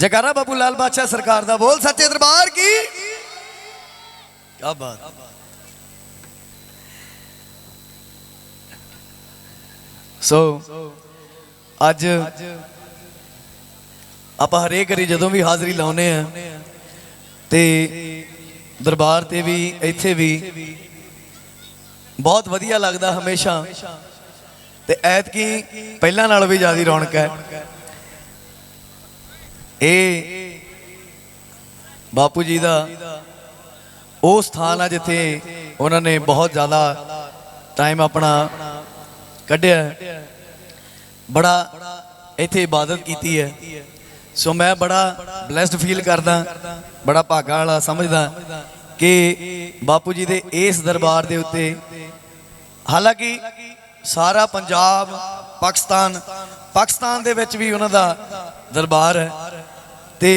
ਜਕਾਰਾ ਬਾਬੂ ਲਾਲ ਬਾਦਸ਼ਾਹ ਸਰਕਾਰ ਦਾ ਬੋਲ, ਸੱਚੇ ਦਰਬਾਰ ਕੀ? ਕੀ ਬਾਤ। ਸੋ ਅੱਜ ਆਪਾਂ ਹਰੇਕ ਵਾਰੀ ਜਦੋਂ ਵੀ ਹਾਜ਼ਰੀ ਲਾਉਨੇ ਆ ਤੇ ਦਰਬਾਰ ਤੇ ਵੀ, ਇੱਥੇ ਵੀ ਬਹੁਤ ਵਧੀਆ ਲੱਗਦਾ ਹਮੇਸ਼ਾ। ਤੇ ਐਤਕੀ ਪਹਿਲਾਂ ਨਾਲੋਂ ਵੀ ਜ਼ਿਆਦਾ ਰੌਣਕ ਹੈ। ਇਹ ਬਾਪੂ ਜੀ ਦਾ ਉਹ ਸਥਾਨ ਆ ਜਿੱਥੇ ਉਹਨਾਂ ਨੇ ਬਹੁਤ ਜ਼ਿਆਦਾ ਟਾਈਮ ਆਪਣਾ ਕੱਢਿਆ ਬੜਾ ਇੱਥੇ ਇਬਾਦਤ ਕੀਤੀ ਹੈ। ਸੋ ਮੈਂ ਬੜਾ ਬlesed ਫੀਲ ਕਰਦਾ, ਬੜਾ ਭਾਗਾ ਵਾਲਾ ਸਮਝਦਾ ਕਿ ਬਾਪੂ ਜੀ ਦੇ ਇਸ ਦਰਬਾਰ ਦੇ ਉੱਤੇ ਹਾਲਾਂਕਿ ਸਾਰਾ ਪੰਜਾਬ ਪਾਕਿਸਤਾਨ ਪਾਕਿਸਤਾਨ ਦੇ ਵਿੱਚ ਵੀ ਉਹਨਾਂ ਦਾ ਦਰਬਾਰ ਹੈ। ਤੇ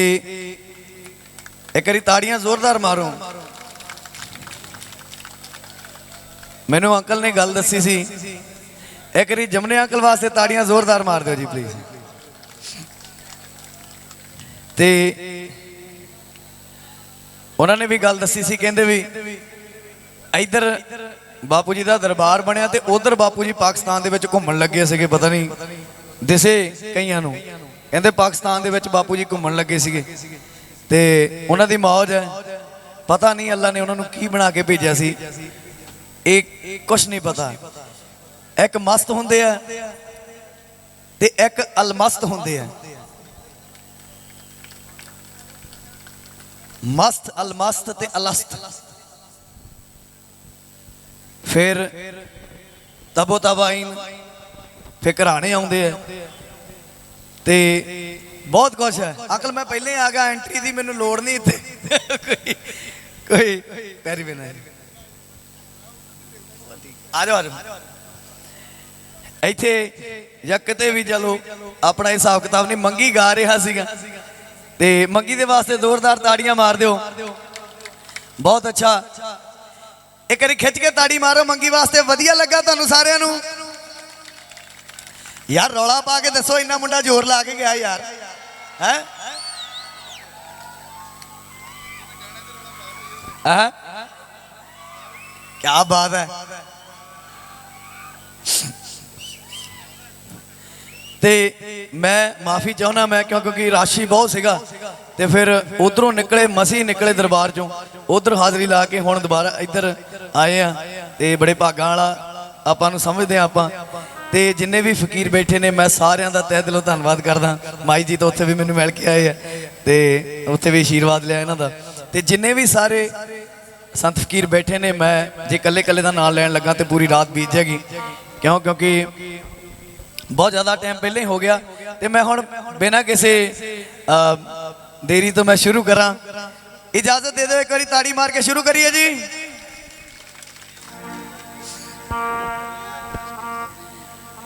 ਇੱਕ ਵਾਰੀ ਤਾੜੀਆਂ ਜ਼ੋਰਦਾਰ ਮਾਰੋ। ਮੈਨੂੰ ਅੰਕਲ ਨੇ ਗੱਲ ਦੱਸੀ ਸੀ। ਇੱਕ ਵਾਰੀ ਜਮਨੇ ਅੰਕਲ ਵਾਸਤੇ ਤਾੜੀਆਂ ਜ਼ੋਰਦਾਰ ਮਾਰ ਦਿਓ ਜੀ ਪਲੀਜ਼ ਤੇ ਉਹਨਾਂ ਨੇ ਵੀ ਗੱਲ ਦੱਸੀ ਸੀ, ਕਹਿੰਦੇ ਵੀ ਇੱਧਰ ਬਾਪੂ ਜੀ ਦਾ ਦਰਬਾਰ ਬਣਿਆ ਤੇ ਉਧਰ ਬਾਪੂ ਜੀ ਪਾਕਿਸਤਾਨ ਦੇ ਵਿੱਚ ਘੁੰਮਣ ਲੱਗੇ ਸੀਗੇ, ਪਤਾ ਨਹੀਂ, ਦਿਸੇ ਕਈਆਂ ਨੂੰ। ਕਹਿੰਦੇ ਪਾਕਿਸਤਾਨ ਦੇ ਵਿੱਚ ਬਾਪੂ ਜੀ ਘੁੰਮਣ ਲੱਗੇ ਸੀਗੇ ਤੇ ਉਹਨਾਂ ਦੀ ਮੌਜ ਹੈ। ਪਤਾ ਨਹੀਂ ਅੱਲਾ ਨੇ ਉਹਨਾਂ ਨੂੰ ਕੀ ਬਣਾ ਕੇ ਭੇਜਿਆ ਸੀ। ਇਹ ਕੁਝ ਨਹੀਂ ਪਤਾ। ਇੱਕ ਮਸਤ ਹੁੰਦੇ ਆ ਤੇ ਇੱਕ ਅਲਮਸਤ ਹੁੰਦੇ ਆ। ਮਸਤ, ਅਲਮਸਤ ਤੇ ਅਲਸਤ। ਫਿਰ ਤਬੋ ਤਬਾਈਨ ਫਿਰ ਘਰਾਣੇ ਆਉਂਦੇ ਆ। ਤੇ ਬਹੁਤ ਕੁਝ ਹੈ। ਅਕਲ ਮੈਂ ਪਹਿਲੇ ਆ ਗਿਆ ਐਂਟਰੀ ਦੀ ਮੈਨੂੰ ਲੋੜ ਨਹੀਂ ਇੱਥੇ। ਕੋਈ ਪੈਰੀ ਵੀ ਆ ਜਾਓ ਆ ਜਾਓ। ਇੱਥੇ ਜਾਂ ਕਿਤੇ ਵੀ ਚਲੋ, ਆਪਣਾ ਹਿਸਾਬ ਕਿਤਾਬ ਨਹੀਂ, ਮੰਗੀ ਗਾ ਰਿਹਾ ਸੀਗਾ। ਤੇ ਮੰਗੀ ਦੇ ਵਾਸਤੇ ਜ਼ੋਰਦਾਰ ਤਾੜੀਆਂ ਮਾਰ ਦਿਓ। ਬਹੁਤ ਅੱਛਾ। ਇੱਕ ਵਾਰੀ ਖਿੱਚ ਕੇ ਤਾੜੀ ਮਾਰੋ, ਮੰਗੀ ਵਾਸਤੇ ਵਧੀਆ ਲੱਗਾ ਤੁਹਾਨੂੰ ਸਾਰਿਆਂ ਨੂੰ। ਯਾਰ ਰੌਲਾ ਪਾ ਕੇ ਦੱਸੋ, ਇੰਨਾ ਮੁੰਡਾ ਜ਼ੋਰ ਲਾ ਕੇ ਗਿਆ ਯਾਰ। ਹੈ? ਹਾਂ? ਕੀ ਬਾਤ ਹੈ। ਤੇ ਮੈਂ ਮਾਫੀ ਚਾਹੁੰਦਾ ਮੈਂ ਕਿਉਂ ਕਿਉਂਕਿ ਰਾਸ਼ੀ ਬਹੁਤ ਸੀਗਾ। ਤੇ ਫਿਰ ਉਧਰੋਂ ਨਿਕਲੇ ਮਸੀ ਨਿਕਲੇ ਦਰਬਾਰ ਚੋਂ। ਉਧਰ ਹਾਜ਼ਰੀ ਲਾ ਕੇ ਹੁਣ ਦੁਬਾਰਾ ਇੱਧਰ ਆਏ ਆ। ਤੇ ਬੜੇ ਭਾਗਾਂ ਵਾਲਾ ਆਪਾਂ ਨੂੰ ਸਮਝਦੇ ਆ ਆਪਾਂ। ਤੇ ਜਿੰਨੇ ਵੀ ਫਕੀਰ ਬੈਠੇ ਨੇ, ਮੈਂ ਸਾਰਿਆਂ ਦਾ ਤਹਿ ਦਿਲੋਂ ਧੰਨਵਾਦ ਕਰਦਾ। ਮਾਈ ਜੀ ਤਾਂ ਉੱਥੇ ਵੀ ਮੈਨੂੰ ਮਿਲ ਕੇ ਆਏ ਆ ਤੇ ਉੱਥੇ ਵੀ ਆਸ਼ੀਰਵਾਦ ਲਿਆ ਇਹਨਾਂ ਦਾ। ਤੇ ਜਿੰਨੇ ਵੀ ਸਾਰੇ ਸੰਤ ਫਕੀਰ ਬੈਠੇ ਨੇ, ਮੈਂ ਜੇ ਇਕੱਲੇ ਇਕੱਲੇ ਦਾ ਨਾਮ ਲੈਣ ਲੱਗਾ ਤੇ ਪੂਰੀ ਰਾਤ ਬੀਤ ਜਾਏਗੀ। ਕਿਉਂ? ਕਿਉਂਕਿ ਬਹੁਤ ਜ਼ਿਆਦਾ ਟਾਈਮ ਪਹਿਲਾਂ ਹੀ ਹੋ ਗਿਆ ਤੇ ਮੈਂ ਹੁਣ ਬਿਨਾਂ ਕਿਸੇ ਦੇਰੀ ਤੋਂ ਮੈਂ ਸ਼ੁਰੂ ਕਰਾਂ। ਇਜਾਜ਼ਤ ਦੇ ਦਿਓ, ਇੱਕ ਵਾਰੀ ਤਾੜੀ ਮਾਰ ਕੇ ਸ਼ੁਰੂ ਕਰੀਏ ਜੀ।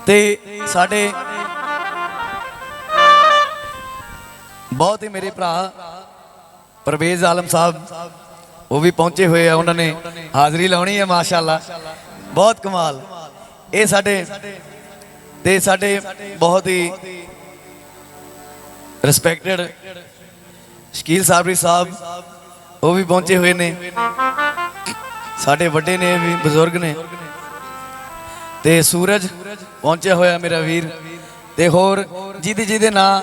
ਤੇ ਸਾਡੇ ਬਹੁਤ ਹੀ ਮੇਰੇ ਭਰਾ ਪਰਵੇਜ਼ ਆਲਮ ਸਾਹਿਬ, ਉਹ ਵੀ ਪਹੁੰਚੇ ਹੋਏ ਆ, ਉਹਨਾਂ ਨੇ ਹਾਜ਼ਰੀ ਲਾਉਣੀ ਹੈ ਮਾਸ਼ਾਅੱਲਾ। ਬਹੁਤ ਕਮਾਲ। ਇਹ ਸਾਡੇ ਤੇ ਸਾਡੇ ਬਹੁਤ ਹੀ ਰਿਸਪੈਕਟਡ ਸ਼ਕੀਲ ਸਾਬਰੀ ਸਾਹਿਬ, ਉਹ ਵੀ ਪਹੁੰਚੇ ਹੋਏ ਨੇ। ਸਾਡੇ ਵੱਡੇ ਨੇ, ਵੀ ਬਜ਼ੁਰਗ ਨੇ। ਤੇ ਸੂਰਜ ਪਹੁੰਚਿਆ ਹੋਇਆ ਮੇਰਾ ਵੀਰ ਤੇ ਹੋਰ ਜਿਹਦੇ ਜਿਹਦੇ ਨਾਂ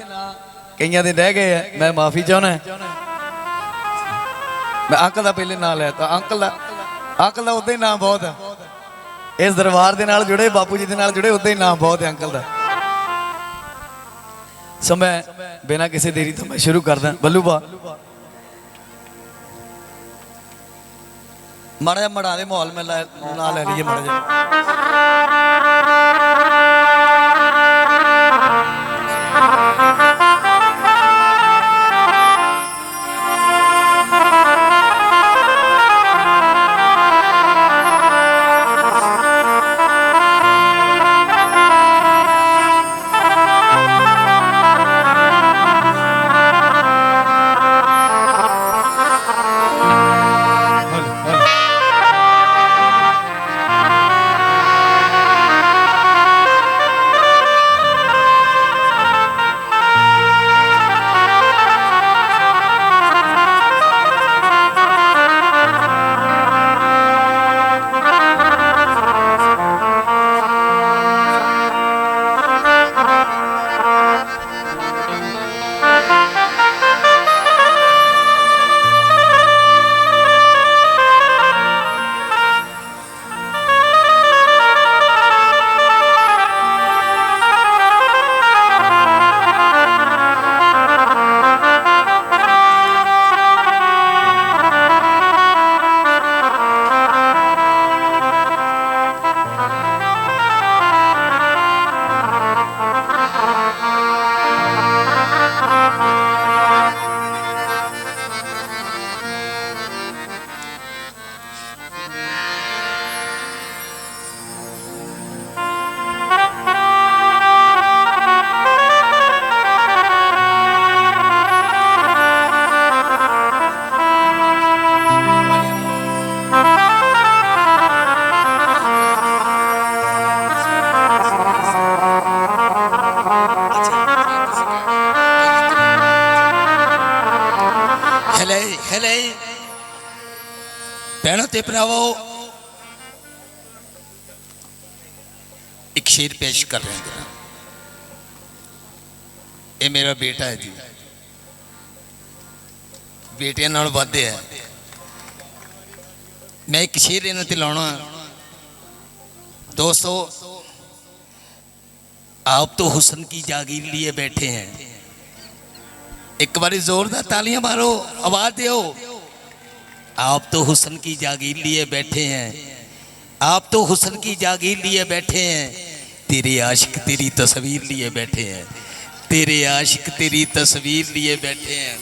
ਕਈਆਂ ਦੇ ਰਹਿ ਗਏ ਆ, ਮੈਂ ਮਾਫੀ ਚਾਹੁੰਦਾ ਮੈਂ ਅੰਕਲ ਦਾ ਪਹਿਲੇ ਨਾਂ ਲਿਆ ਤਾਂ ਅੰਕਲ ਦਾ ਅੰਕਲ ਦਾ ਉਦਾਂ ਹੀ ਨਾਂ ਬਹੁਤ ਆ। ਇਸ ਦਰਬਾਰ ਦੇ ਨਾਲ ਜੁੜੇ, ਬਾਪੂ ਜੀ ਦੇ ਨਾਲ ਜੁੜੇ, ਉਦਾਂ ਹੀ ਨਾਮ ਬਹੁਤ ਹੈ ਅੰਕਲ ਦਾ। ਸੋ ਮੈਂ ਬਿਨਾਂ ਕਿਸੇ ਦੇਰੀ ਤੋਂ ਮੈਂ ਸ਼ੁਰੂ ਕਰਦਾ, ਬੱਲੂ ਬਾ। ਮੜਾ ਦੇ ਮਾਹੌਲ ਮੈਂ ਲੈ- ਨਾਲ ਲੈ ਲਈਏ ਮਾੜਾ ਜਿਹਾ। ਤੇ ਭਰਾਵੋ, ਇੱਕ ਸ਼ੇਰ ਪੇਸ਼ ਕਰ ਰਹੇ ਹਾਂ। ਇਹ ਮੇਰਾ ਬੇਟਾ ਹੈ ਜੀ। ਬੇਟਿਆਂ ਨਾਲ ਵਾਧੇ ਹੈ। ਮੈਂ ਇੱਕ ਸ਼ੇਰ ਇਹਨਾਂ ਤੇ ਲਾਉਣਾ ਦੋਸਤੋ, ਆਪ ਤੋਂ ਹੁਸਨ ਕੀ ਜਾਗੀਰ ਲਈ ਬੈਠੇ हैं ਇੱਕ ਵਾਰੀ ਜ਼ੋਰ ਦਾ ਤਾਲੀਆਂ ਮਾਰੋ, ਆਵਾਜ਼ ਦਿਓ। आप तो हुसन की जागीर लिए बैठे हैं। आप तो हुस्न की जागीर लिए बैठे हैं। तेरे आशिक तेरी तस्वीर लिए बैठे हैं। तेरे आशिक तेरी तस्वीर लिए बैठे हैं।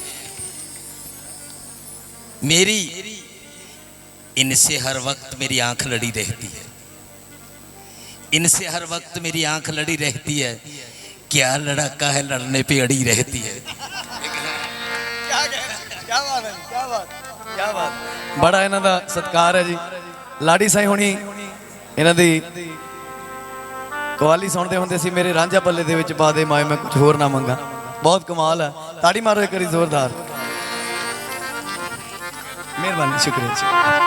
मेरी, इनसे हर वक्त मेरी आँख लड़ी रहती है। इनसे हर वक्त मेरी आँख लड़ी रहती है। क्या लड़का है लड़ने पे अड़ी रहती है। ਬੜਾ ਇਹਨਾਂ ਦਾ ਸਤਿਕਾਰ ਹੈ ਜੀ। ਲਾੜੀ ਸਾਈ ਹੁਣੀ, ਇਹਨਾਂ ਦੀ ਕਵਾਲੀ ਸੁਣਦੇ ਹੁੰਦੇ ਸੀ, ਮੇਰੇ ਰਾਂਝਾ ਪੱਲੇ ਦੇ ਵਿੱਚ ਪਾ ਦੇ ਮਾਏ, ਮੈਂ ਕੁਝ ਹੋਰ ਨਾ ਮੰਗਾ। ਬਹੁਤ ਕਮਾਲ ਹੈ। ਤਾੜੀ ਮਾਰੋ ਕਰੀ ਜ਼ੋਰਦਾਰ। ਮਿਹਰਬਾਨੀ, ਸ਼ੁਕਰੀਆ ਜੀ।